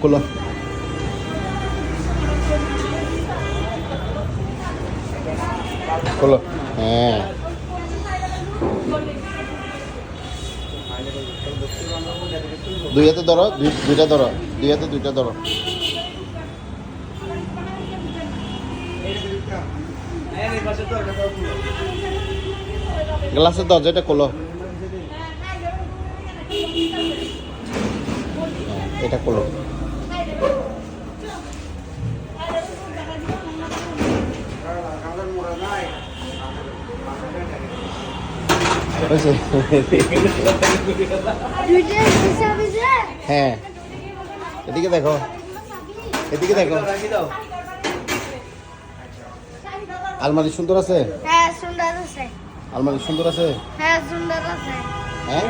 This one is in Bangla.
খোলা খোলো হ্যাঁ। দুই হাতে ধরো দুইটা ধরো দুই হাতে দুইটা ধরো। গ্লাসে দরজাটা খোলো এটা যে হ্যাঁ। এদিকে দেখো। এদিকে দেখো। আলমারি সুন্দর আছে? হ্যাঁ সুন্দর আছে। আলমারি সুন্দর আছে? হ্যাঁ সুন্দর আছে। হ্যাঁ?